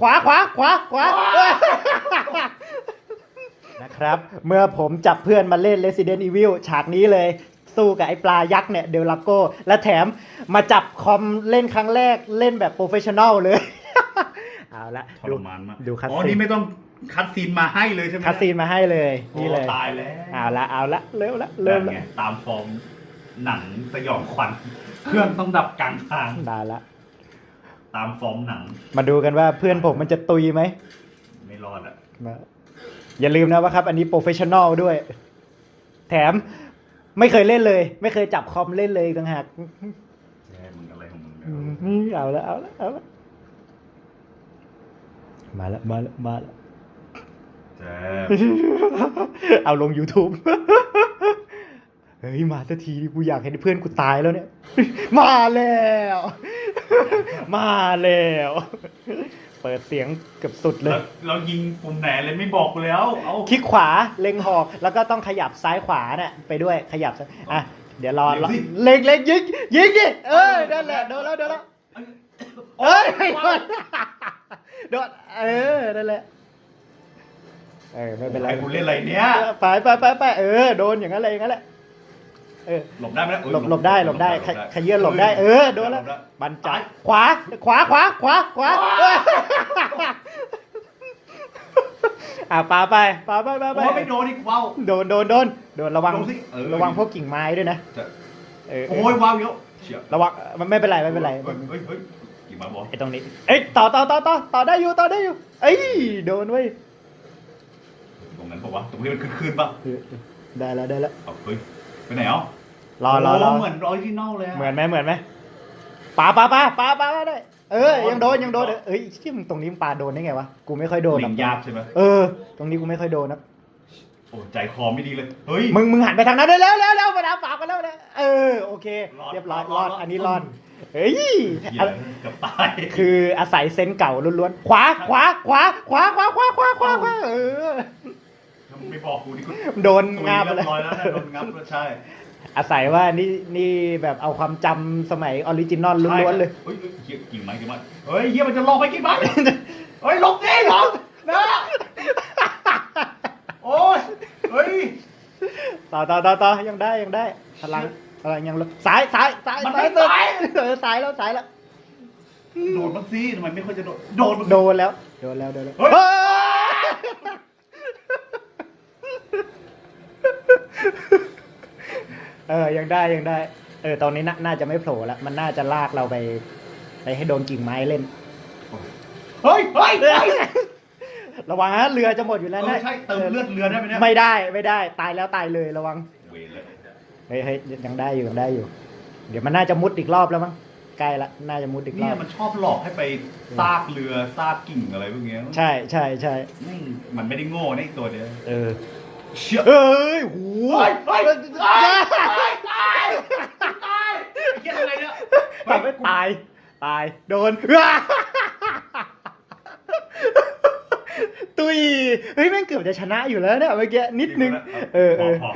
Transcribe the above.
ขวาขวาขวาขวานะครับ เมื่อผมจับเพื่อนมาเล่น Resident Evil ฉากนี้เลย สู้กับไอ้ปลายักษ์เนี่ยเดลลาโก้ และแถมมาจับคอมเล่นครั้งแรกเล่นแบบโปรเฟชชั่นอลเลย เอาละทดูรมานมากดูคัดอ๋อ ซีนนี่ไม่ต้องคัดซีนมาให้เลยใช่ไหมคัดซีนมาให้เลยโอ้นี่เลย ตายแล้วเอาละเอาละเริ่มละเริ่มนั่ละนไงตามฟอร์มหนังสยองขวัญเครื่องต้องดับกลางทางได้ละ ตามฟอร์มหนัง มาดูกันว่าเพื่อนผมมันจะตุยไหม ไม่รอดอะมาอย่าลืมนะว่าครับ อันนี้โปรเฟชชั่นอลด้วย แถมไม่เคยเล่นเลย ไม่เคยจับคอมเล่นเลยอีกต่างหากแย่มึงอะไรของมึงอืเนี่ยมเอาละเอาละเอาละมาละมาละมาละแจ๊บเอาลง YouTube เฮ้ย มาสักทีกูอยากเห็นเพื่อนกูตายแล้วเนี่ย มาแล้ว มาแล้ว เปิดเสียงเกือบสุดเลยแล้วเรายิงปุ่มไหนเลยไม่บอกกูแล้วเอาคลิกขวาเล็งหอก แล้วก็ต้องขยับซ้ายขวาน่ะไปด้วยขยับซ้ายอะเดี๋ยวรอรอเล็งเล็งยิงยิงดิเออนั่นแหละโดนแล้วโดนแล้วเอ้ยโดนโดนเออนั่นแหละเออไม่เป็นไร ไอ้กูเล่นอะไรเนี้ยไปไปไปไปเออโดนอย่างนั้นเลยอย่างนั้นแหละ เออหลบได้ไหมนะเอ้ยหลบหลบได้หลบได้ขขยื่นหลบได้ เออโดนแล้วหบไบันจับขวา ขวาขวาขวาขวาเอออะปาไปปาไปปาไปโอ้ยไม่โดนอีกว้าว โดนโดนโดนโดนระวังโดนสิเออ ระวังพวกกิ่งไม้ด้วยนะจะเออโอ้ยว้าวเยอะเชี่ยระวังมันไม่เป็นไรไม่เป็นไร เฮ้ยเฮ้ยเฮ้ยกี่มาบอกไอ้ตรงนี้ เอ้ยต่อต่อต่อต่อต่อได้อยู่ต่อได้อยู่ เอ้ยโดนเว้ยตรงนั้นปะวะตรงนี้มันคืนๆปะเออได้แล้วได้แล้วเอาเฮ้ย ไปไหนอะรอรอรอโเหมือนออริจินอลเลยะเหมือนไหมเหมือนไหมปาปาปาปาปาได้เออยังโดนยังโดนเอ้ยที่มึงตรงนี้มึงปาโดนได้ไงวะกูไม่ค่อยโดนหรลิอกงยากใช่ไหมเออ ตรงนี้กูไม่ค่อยโดนนะโอ้ใจคอไม่ดีเลยเฮ้ยมึงมึงหันไปทางนั้นได้แล้วแล้วแล้วมาดามปากกันแล้วนะเออโอเครอดเรียบร้อยรรออดดรอดอันนี้รอดเฮ้ยเหี้ยอะเกับตายคืออาศัยเซนส์เก่าล้วนๆขวาขวาขวาขวาขวาขวาขวาขวาขวาเออถ้ามึง ไม่บอกกูนี่กูโดนตุยงาบไปเรียเลยบร้อยแล้วนะโดนงับแล้วใช่อาศัยว่านี่นี่แบบเอาความจำสมัยออริจินอลล้วนๆเลยเฮ้ยเฮ้ยเหี้ยกิ่งไม้กิ่งไม้เฮ้ยเฮียมันจะลอกไปกิ่งไม้เฮ้ยหลบดิหลบนะโอ้ยเฮ้ย ต่อต่อต่อต่อยังได้ยังได้พลังพลังยังลดซ้ายซ้ายซ้ายมันซ้าไม่ยสุดซ้าย เออซ้ายแล้วซ้ายแล้ว โดนบ้างสิทำไมไม่ค่อยจะโดนโดนบ้างสิ โดนแล้ว โดนแล้วโดนแล้วเฮ้ย เฮ้ย เออ ยังได้ยังได้ เออ ตอนนี้น่าน่าจะไม่โผล่แล้วมันน่าจะลากเราไป ไปให้โดนกิ่งไม้เล่น เฮ้ยเฮ้ยเฮ้ยระวังฮะเรือจะหมดอยู่แล้วเอนะอใช่เติมเลือดเรือได้ไหมเนี่ยไม่ได้ไม่ได้ ตายแล้วตายเลยระวัง เวรเลยเฮ้ยเฮ้ยยังได้อยู่ยังได้อยู่ เดี๋ยวมันน่าจะมุดอีกรอบแล้วมั้งใกล้ละน่าจะมุดอีกรเนี่อยบ มันชอบหลอกให้ไปซากเรือซากกิ่งอะไรพวกเนี้ยใช่ใช่ใช่ แม่งมันไม่ได้โง่นะไอ้ตัวเนี้ยเออ เชี่ยเอ้ยหูเฮ้ยเฮ้ยเฮ้ยตายตายตายไอ้เหี้ยทำไงเนี่ยทำให้ตายตายโดนตุยเฮ้ยแม่งเกือบจะชนะอยู่แล้วเนี่ยเมื่อกี้นิดนึง เออเออพอ